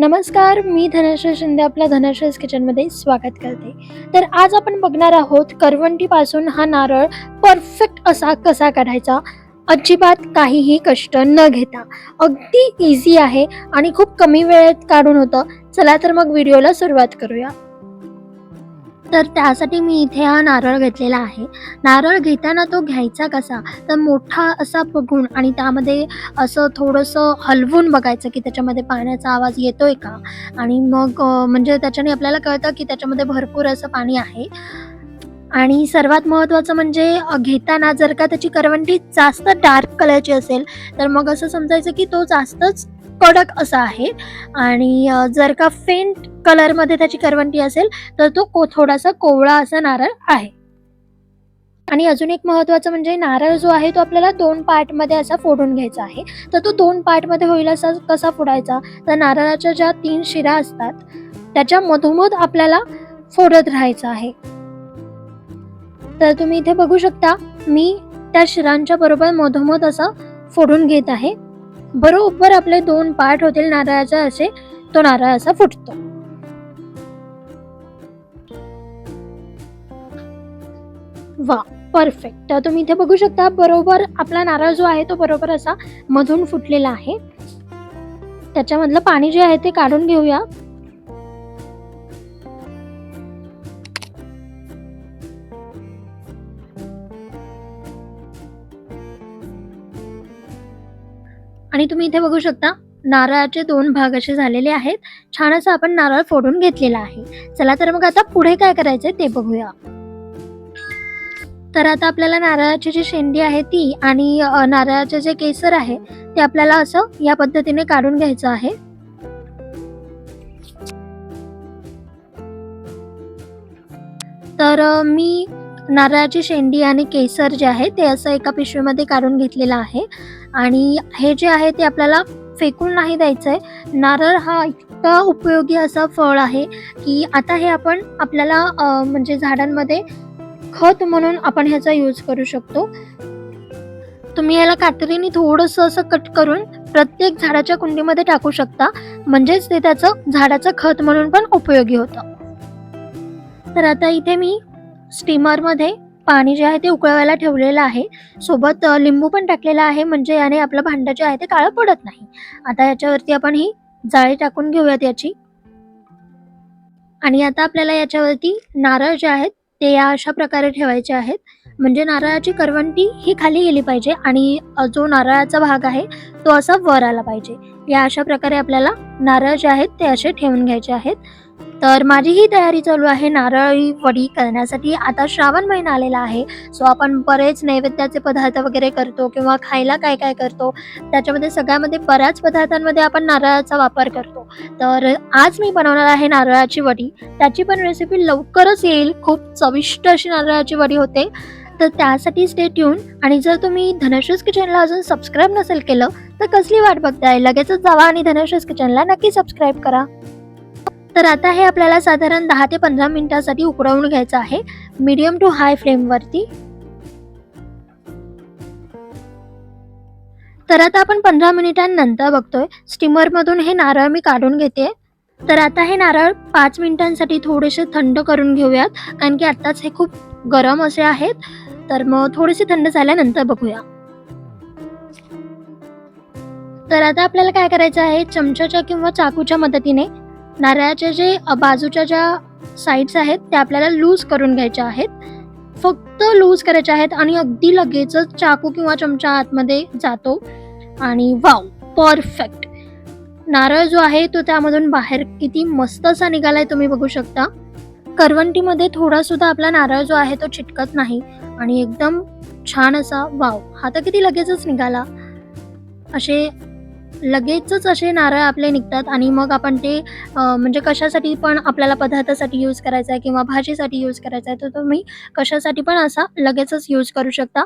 नमस्कार मी धनश्री शिंदे आपल्या धनश्रीज किचनमध्ये स्वागत करते. तर आज आपण बघणार आहोत करवंटीपासून हा नारळ परफेक्ट असा कसा काढायचा? अजिबात काहीही कष्ट न घेता. अगदी इझी आहे आणि खूप कमी वेळेत काढून होतं. चला तर मग व्हिडिओला सुरुवात करूया. तर त्यासाठी मी इथे हा नारळ घेतलेला आहे. नारळ घेताना तो घ्यायचा कसा? तर मोठा असा बघून आणि त्यामध्ये असं थोडंसं हलवून बघायचं की त्याच्यामध्ये पाण्याचा आवाज येतोय का? आणि मग म्हणजे त्याच्याने आपल्याला कळतं की त्याच्यामध्ये भरपूर असं पाणी आहे. आणि सर्वात महत्त्वाचं म्हणजे घेताना जर का त्याची करवंटी जास्त डार्क कलरची असेल तर मग असं समजायचं की तो जास्तच कडक असा आहे. आणि जर का फेंट कलरमध्ये त्याची करवंटी असेल तर तो को थोडासा कोवळा असा नारळ आहे. आणि अजून एक महत्त्वाचं म्हणजे नारळ जो आहे तो आपल्याला दोन पार्टमध्ये असा फोडून घ्यायचा आहे. तर तो दोन पार्टमध्ये होईल असा कसा फोडायचा? तर नारळाच्या ज्या तीन शिरा असतात त्याच्या मधोमध आपल्याला फोडत राहायचं आहे. तर तुम्ही इथे बघू शकता मी त्या शिरांच्या बरोबर मधोमध असं फोडून घेत आहे. बरोबर आपले दोन पार्ट होतील नारळाचा असे तो नारळ असा फुटतो. वा परफेक्ट तर तुम्ही इथे बघू शकता बरोबर आपला नारळ जो आहे तो बरोबर असा मधून फुटलेला आहे. त्याच्यामधलं पाणी जे आहे ते काढून घेऊया. आणि तुम्ही इथे बघू शकता नारळाचे दोन भाग असे झालेले आहेत. छान असं आपण नारळ फोडून घेतलेला आहे. चला तर मग आता पुढे काय करायचंय ते बघूया. तर आता आपल्याला नारळाची जी शेंडी आहे ती आणि नारळाचे जे केसर आहे ते आपल्याला असं या पद्धतीने काढून घ्यायचं आहे. तर मी नारळाची शेंडी आणि केसर जे आहे ते असं एका पिशवीमध्ये काढून घेतलेलं आहे. आणि हे जे आहे ते आपल्याला फेकून नाही द्यायचं आहे नारळ हा इतका उपयोगी असा फळ आहे की आता हे आपण आपल्याला म्हणजे झाडांमध्ये खत म्हणून आपण ह्याचा यूज करू शकतो. तुम्ही याला कात्रीने थोडंसं असं कट करून प्रत्येक झाडाच्या कुंडीमध्ये टाकू शकता. म्हणजेच ते त्याचं झाडाचं खत म्हणून पण उपयोगी होतं. तर आता इथे मी स्टीमरमध्ये पाणी जे आहे ते उकळवायला ठेवलेलं आहे. सोबत लिंबू पण टाकलेला आहे म्हणजे याने आपलं भांडं जे आहे ते काळं पडत नाही. आता याच्यावरती आपण ही जाळी टाकून घेऊयात याची. आणि आता आपल्याला याच्यावरती नारळ जे आहेत ते या अशा प्रकारे ठेवायचे आहेत. म्हणजे नारळाची करवंटी ही खाली गेली पाहिजे आणि जो नारळाचा भाग आहे तो असा वर आला पाहिजे. या अशा प्रकारे आपल्याला नारळ जे आहेत ते असे ठेवून घ्यायचे आहेत. तर माझी ही तयारी चालू आहे नारळी वडी करण्यासाठी. आता श्रावण महिना आलेला आहे सो आपण बरेच नैवेद्याचे पदार्थ वगैरे करतो किंवा खायला काय काय करतो. त्याच्यामध्ये सगळ्यामध्ये बऱ्याच पदार्थांमध्ये आपण नारळाचा वापर करतो. तर आज मी बनवणार आहे नारळाची वडी. त्याची पण रेसिपी लवकरच येईल. खूप चविष्ट अशी नारळाची वडी होते. तर त्यासाठी स्टे ट्यून आणि जर तुम्ही धनश्रीज किचनला अजून सबस्क्राईब नसेल केलं तर कसली वाट बघताय? लगेचच जावा आणि धनश्रीज किचनला नक्की सबस्क्राईब करा. तर आता हे आपल्याला साधारण दहा ते पंधरा मिनिटासाठी उकडवून घ्यायचं आहे. मीडियम टू हाय फ्लेमवरती तर आता आपण पंधरा मिनिटांनंतर बघतोय स्टीमरमधून हे नारळ मी काढून घेते. तर आता हे नारळ पाच मिनिटांसाठी थोडेसे थंड करून घेऊयात कारण की आत्ताच हे खूप गरम असे आहेत. तर मग थोडेसे थंड झाल्यानंतर बघूया. तर आता आपल्याला काय करायचं आहे चमच्याच्या किंवा चाकूच्या मदतीने नारळाच्या जे बाजूच्या ज्या साईड्स आहेत त्या आपल्याला लूज करून घ्यायच्या आहेत. फक्त लूज करायच्या आहेत आणि अगदी लगेचच चाकू किंवा चमचा आतमध्ये जातो. आणि वाव परफेक्ट नारळ जो आहे तो त्यामधून बाहेर किती मस्त असा निघालाय तुम्ही बघू शकता. करवंटीमध्ये थोडा सुद्धा आपला नारळ जो आहे तो चिटकत नाही. आणि एकदम छान असा वाव हा तर किती लगेचच निघाला. असे लगेचच असे नारळ आपले निघतात आणि मग आपण ते म्हणजे कशासाठी पण आपल्याला पदार्थासाठी यूज करायचा आहे किंवा भाजीसाठी यूज करायचा आहे तर तुम्ही कशासाठी पण असा लगेचच यूज करू शकता.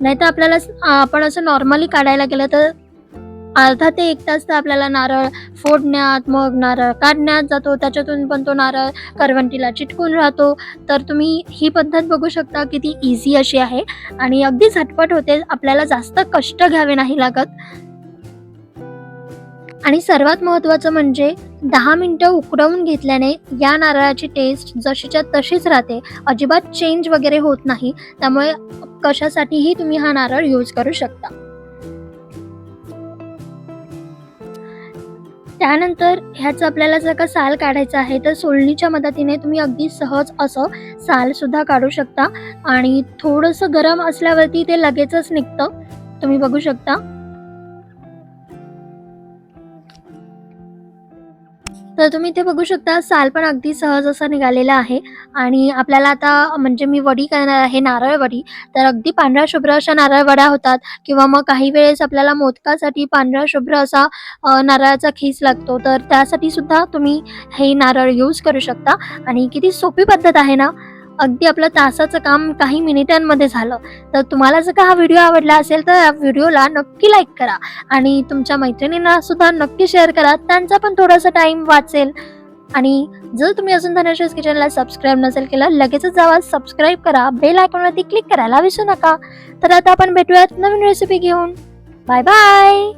नाहीतर आपल्याला आपण असं नॉर्मली काढायला गेलं तर अर्धा ते एक तास तर आपल्याला नारळ फोडण्यात मग नारळ काढण्यात जातो. त्याच्यातून पण तो नारळ करवंटीला चिटकून राहतो. तर तुम्ही ही पद्धत बघू शकता किती इझी अशी आहे. आणि अगदी झटपट होते. आपल्याला जास्त कष्ट घ्यावे नाही लागत. आणि सर्वात महत्त्वाचं म्हणजे दहा मिनटं उकडवून घेतल्याने या नारळाची टेस्ट जशीच्या तशीच राहते. अजिबात चेंज वगैरे होत नाही. त्यामुळे कशासाठीही तुम्ही हा नारळ यूज करू शकता. त्यानंतर ह्याचं आपल्याला जर का साल काढायचं आहे तर सोलणीच्या मदतीने तुम्ही अगदी सहज असं साल सुद्धा काढू शकता. आणि थोडंसं गरम असल्यावरती ते लगेचच निघतं. तुम्ही बघू शकता. तर तुम्ही इथे बघू शकता साल पण अगदी सहज असा निघालेला आहे. आणि आपल्याला आता म्हणजे मी वडी करणार आहे नारळ वडी. तर अगदी पांढऱ्या शुभ्र अशा नारळ वड्या होतात. किंवा मग काही वेळेस आपल्याला मोदकासाठी पांढरा शुभ्र असा नारळाचा खीस लागतो. तर त्यासाठी सुद्धा तुम्ही हे नारळ यूज करू शकता. आणि किती सोपी पद्धत आहे ना? अगदी आपलं तासाचं काम काही मिनिटांमध्ये झालं. तर तुम्हाला जर का हा व्हिडिओ आवडला असेल तर या व्हिडिओला नक्की लाईक करा. आणि तुमच्या मैत्रिणींना सुद्धा नक्की शेअर करा. त्यांचा पण थोडासा टाईम वाचेल. आणि जर तुम्ही अजून धनश्रेष किचनला सबस्क्राईब नसेल केलं लगेचच जावा. सबस्क्राईब करा. बेल आयकॉनवरती क्लिक करायला विसरू नका. तर आता आपण भेटूयात नवीन रेसिपी घेऊन. Bye bye